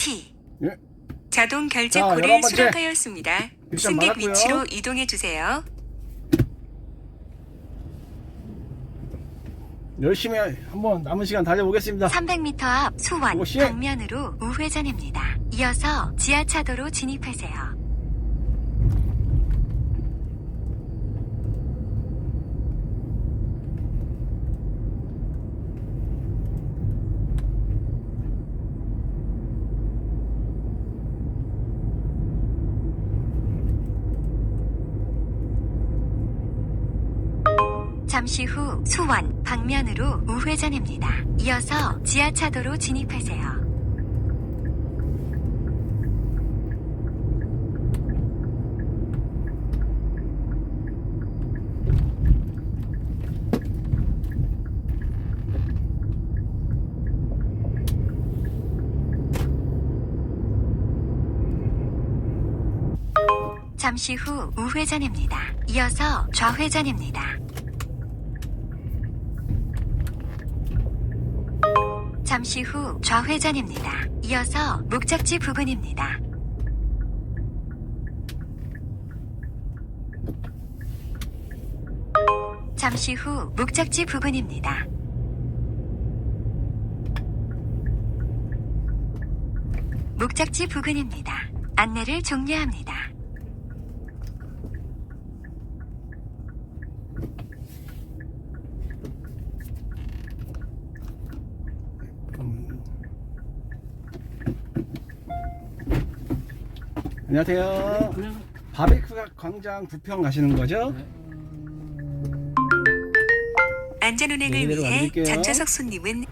OT. 예. 자동 결제 자, 콜을 열한 번째. 수락하였습니다. 승객. 위치로 이동해 주세요. 열심히 한번 남은 시간 달려보겠습니다. 300m 앞 수원 오씨. 방면으로 우회전입니다. 이어서 지하차도로 진입하세요. 잠시 후 수원 방면으로 우회전입니다. 이어서 지하차도로 진입하세요. 잠시 후 우회전입니다. 이어서 좌회전입니다. 잠시 후 좌회전입니다. 이어서 목적지 부근입니다. 잠시 후 목적지 부근입니다. 목적지 부근입니다. 안내를 종료합니다. 안녕하세요. 바베큐 광장 부평 가시는 거죠? 안전운행을 네, 위해. 전좌석 손님은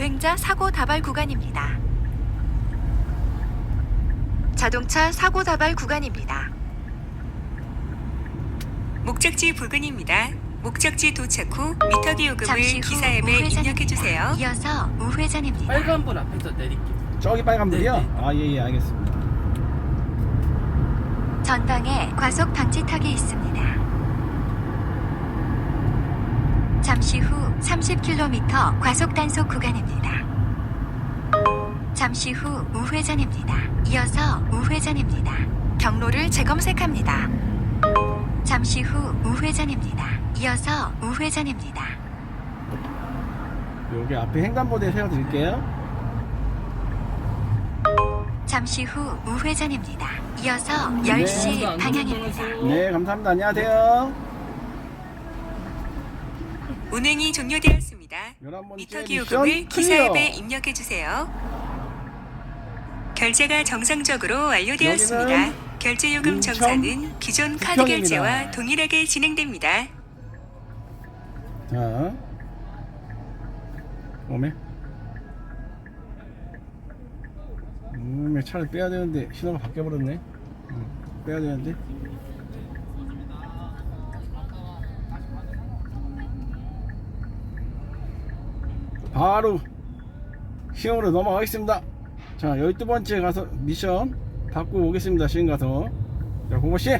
보행자 사고 다발 구간입니다. 자동차 사고 다발 구간입니다. 목적지 부근입니다. 목적지 도착 후 미터기 요금을 기사 앱에 입력해 주세요. 이어서 우회전입니다. 빨간 불 앞에서 내릴게요. 저기 빨간불이요? 네, 네. 아, 예, 예, 알겠습니다. 전방에 과속 방지턱이 있습니다. 잠시 후 30km 과속 단속 구간입니다. 잠시 후 우회전입니다. 이어서 우회전입니다. 경로를 재검색합니다. 잠시 후 우회전입니다. 이어서 우회전입니다. 여기 앞에 횡단보도에 세워드릴게요. 잠시 후 우회전입니다. 이어서 네. 10시 방향입니다. 네, 감사합니다. 안녕하세요. 운행이 종료되었습니다. 11번째 미터기 미션 요금을 기사 클리어. 앱에 입력해 주세요. 결제가 정상적으로 완료되었습니다. 결제 요금 정산은 기존 카드. 결제와 동일하게 진행됩니다. 자. 오메. 오메 차를 빼야 되는데 신호가 바뀌어 버렸네. 응, 빼야 되는데. 바로 시험으로 넘어가겠습니다. 자, 12번째 가서 미션 받고 오겠습니다. 시험 가서. 자, 고모씨.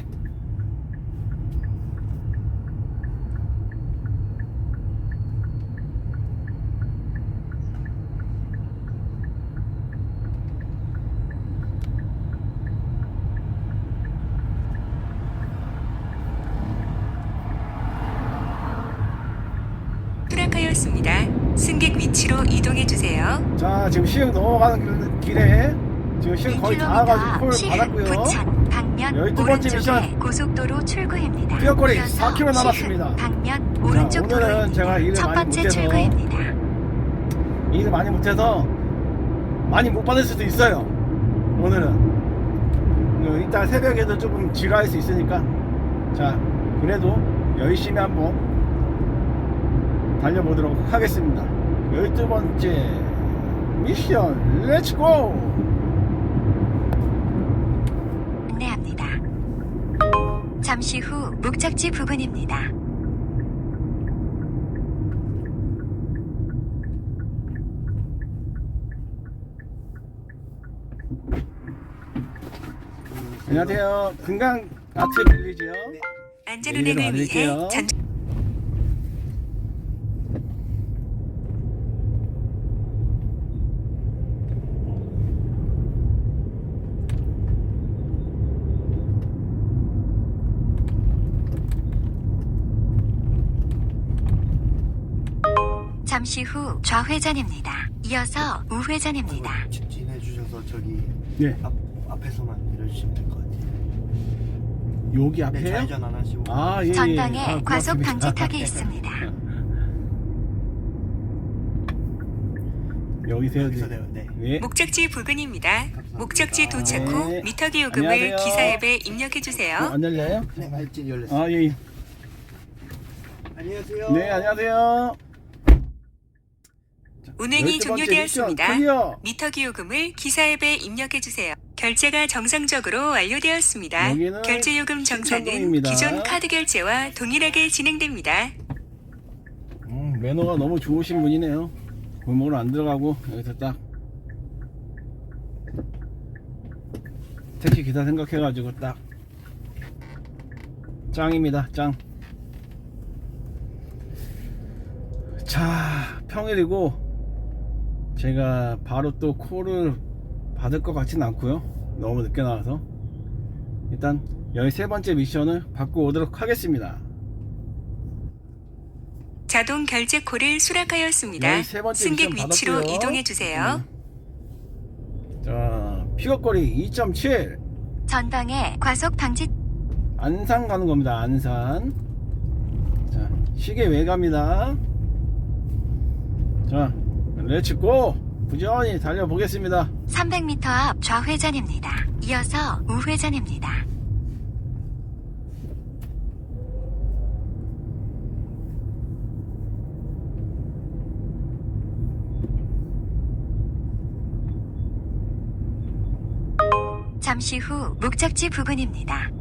수락하였습니다. 승객 위치로 이동해 주세요. 자 지금 시흥 넘어가는 길- 길에 지금 시흥 거의 다 와가지고 콜 받았고요 부천, 방면 12번째 오른쪽에 미션. 고속도로 출구입니다. 뛰어거리 이어서 4km 남았습니다. 방면 오른쪽 오늘은 도로입니다. 제가 일을 첫 많이 번째 못해서 출구입니다. 일을 많이 못해서 많이 못 받을 수도 있어요 오늘은 어, 이따 새벽에도 조금 지루할 수 있으니까 자 그래도 열심히 한번 달려보도록 하겠습니다 12번째 미션 렛츠고 안내합니다. 잠시 후 목적지 부근입니다. 안녕하세요. 금강 아트 빌리지요. 안전 운행을 위해. 전 잠시 후 좌회전입니다. 이어서 우회전입니다. 직진해 주셔서 저기 네. 앞 앞에서만 내려주시면 될 것 같아요. 여기 네, 앞에요? 좌회전 안 하시고. 아, 예, 예. 전방에 아, 과속 고맙습니다. 방지턱이 있습니다. 여기 세요. 여기서 내요. 네. 네. 목적지 부근입니다. 목적지 도착 후 네. 미터기 요금을 안녕하세요. 기사 앱에 입력해 주세요. 어, 안 열려요? 네, 발진 열렸어요. 아, 예. 예. 안녕하세요. 네, 안녕하세요. 운행이 종료되었습니다. 미터기 요금을 기사 앱에 입력해 주세요. 결제가 정상적으로 완료되었습니다. 결제 요금 정산은. 기존 카드 결제와 동일하게 진행됩니다. 음, 매너가 너무 좋으신 분이네요. 골목으로 안 들어가고 여기서 딱 택시 기사 생각해가지고 딱 짱입니다. 짱. 자 평일이고 제가 바로 또 콜을 받을 것 같진 않고요. 너무 늦게 나와서 일단 13번째 미션을 받고 오도록 하겠습니다. 자동 결제 콜을 수락하였습니다. 13번째 승객 위치로 받았고요. 이동해 주세요. 음. 자, 픽업거리 2.7 전방에 과속 방지 안산 가는 겁니다. 안산. 자, 시계 외 갑니다. 자, 렛츠고! 부지런히 달려보겠습니다. 300m 앞 좌회전입니다. 이어서 우회전입니다. 잠시 후 목적지 부근입니다.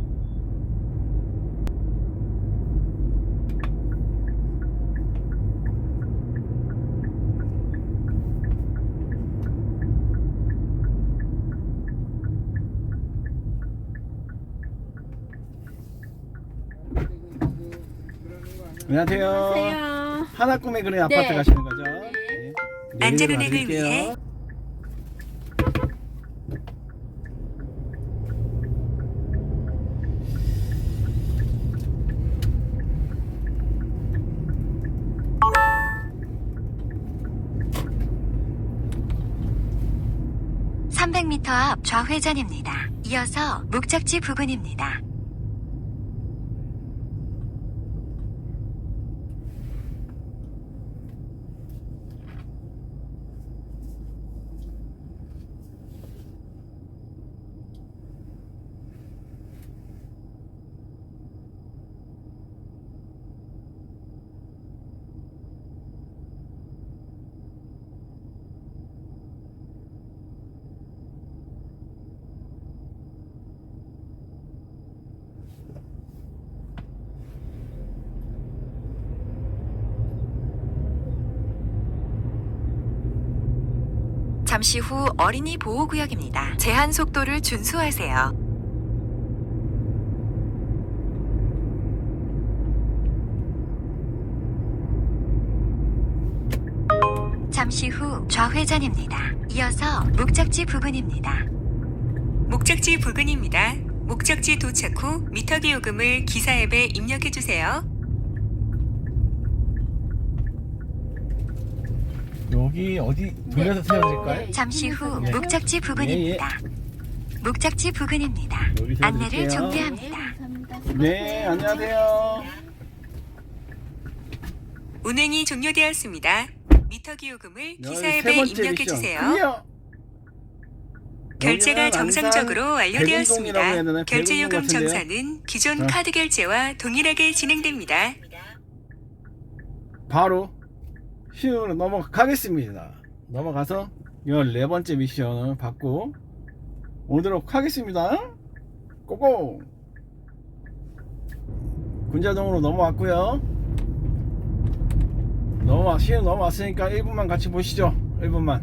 안녕하세요. 하나 꿈에 그린 아파트 네. 가시는 거죠? 네. 안전 내리도록 운행을 하실게요. 위해 (300m) 앞 좌회전입니다. 이어서 목적지 부근입니다. 잠시 후 어린이 보호구역입니다. 제한 속도를 준수하세요. 잠시 후 좌회전입니다. 이어서 목적지 부근입니다. 목적지 부근입니다. 목적지 도착 후 미터기 요금을 기사 앱에 입력해 주세요. 여기 어디 돌려서 세워질까요? 잠시 후 네. 목적지 부근입니다. 목적지 부근입니다. 여기 안내를 세워드릴게요. 종료합니다. 네, 안녕하세요. 운행이 종료되었습니다. 미터기 요금을 기사 세 앱에 번째 입력해 미션 주세요. 클리어. 결제가 여기는 정상적으로 백운동이라고 해야 완료되었습니다. 결제 요금 백운동 같은데요? 정산은 기존 자. 카드 결제와 동일하게 진행됩니다. 바로 시으로 넘어가겠습니다. 넘어가서 14번째 미션을 받고 오도록 하겠습니다. 고고 군자동으로 넘어왔고요 넘어와 시흥 넘어왔으니까 1분만 같이 보시죠 1분만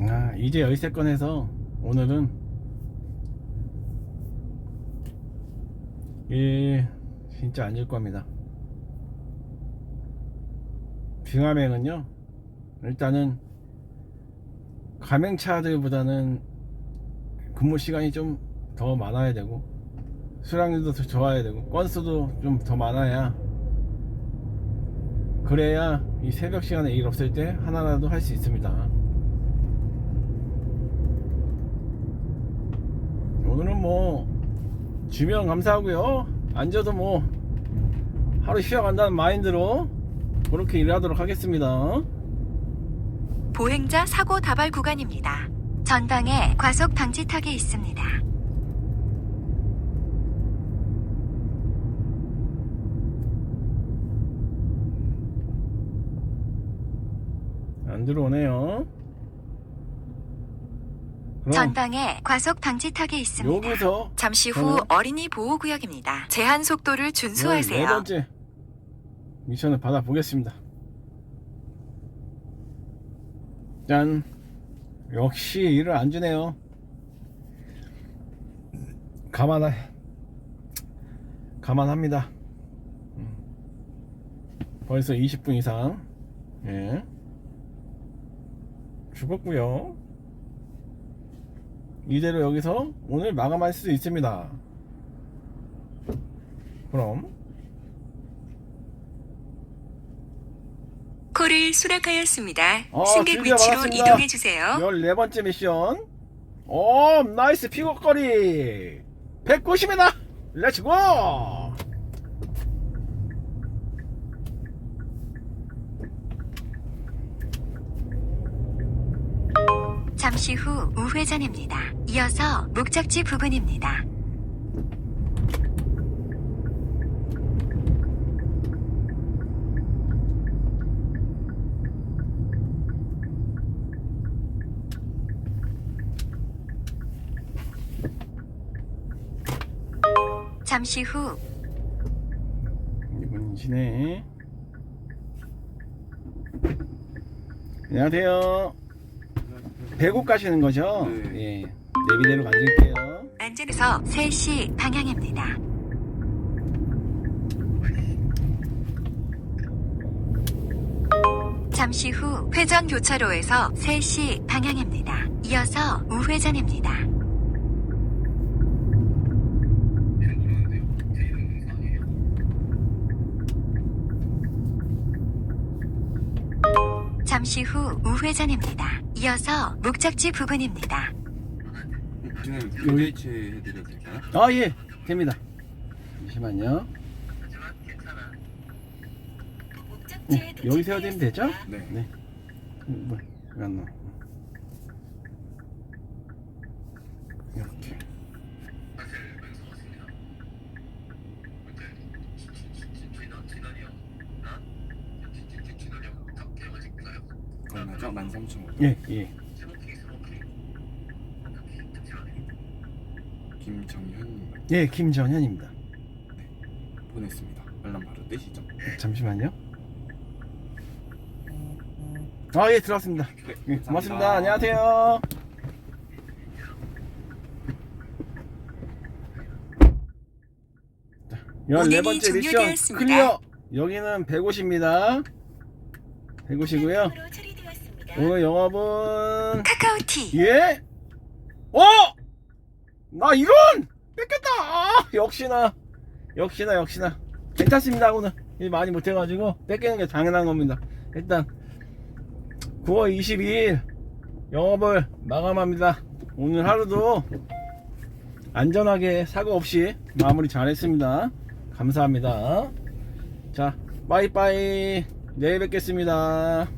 아 이제 열쇠권 해서 오늘은 예 진짜 안줄 겁니다. 빙하맹은요 일단은 가맹차들보다는 근무 시간이 좀 더 많아야 되고 수량률도 더 좋아야 되고 건수도 좀 더 많아야 그래야 이 새벽 시간에 일 없을 때 하나라도 할 수 있습니다. 오늘은 뭐 주면 감사하고요 앉아도 뭐 하루 쉬어간다는 마인드로 그렇게 일하도록 하겠습니다 보행자 사고 다발 구간입니다. 전방에 과속 방지턱이 있습니다. 안 들어오네요 전방에 과속 방지턱이 있습니다. 여기서 잠시 후 저는 어린이 보호 구역입니다. 제한 속도를 네 준수하세요. 번째 미션을 받아 보겠습니다. 짠. 역시 일을 안 주네요. 가만하, 가만합니다. 음. 벌써 20분 이상. 예. 죽었고요. 이대로 여기서 오늘 마감할 수도 있습니다. 그럼 콜을 수락하였습니다. 어, 승객 드디어 위치로 막았습니다. 이동해 주세요. 14번째 미션 오 나이스 픽업거리 190m 렛츠고 우회전입니다. 이어서 목적지 부근입니다. 잠시 후 이분이시네 안녕하세요 배국 가시는 거죠? 네. 예 내비대로 가실게요 안전에서 3시 방향입니다. 잠시 후 회전 교차로에서 3시 방향입니다. 이어서 우회전입니다. 잠시 후 우회전입니다. 이어서 목적지 부근입니다. 지금 교대체 해드려도 될까요? 아 예 됩니다 잠시만요 네, 여기 세워야 되면 되죠? 네. 네. 음, 뭐, 왜안 나와? 이렇게. 얼마죠? 13,500. 예, 예. 김정현님 예, 김전현입니다. 보냈습니다. 알람 바로 뜨시죠? 잠시만요. 아, 예, 들어왔습니다. 네, 예, 고맙습니다. 안녕하세요. 자, 14번째 미션 종료되었습니다. 클리어. 여기는 150입니다. 150이고요. 오늘 영업은 카카오티 예? 어? 나 이런! 뺏겼다! 아, 역시나, 역시나, 역시나. 괜찮습니다, 오늘. 일 많이 못해가지고, 뺏기는 게 당연한 겁니다. 일단, 9월 22일 영업을 마감합니다. 오늘 하루도 안전하게 사고 없이 마무리 잘 했습니다. 감사합니다. 자, 빠이빠이. 내일 뵙겠습니다.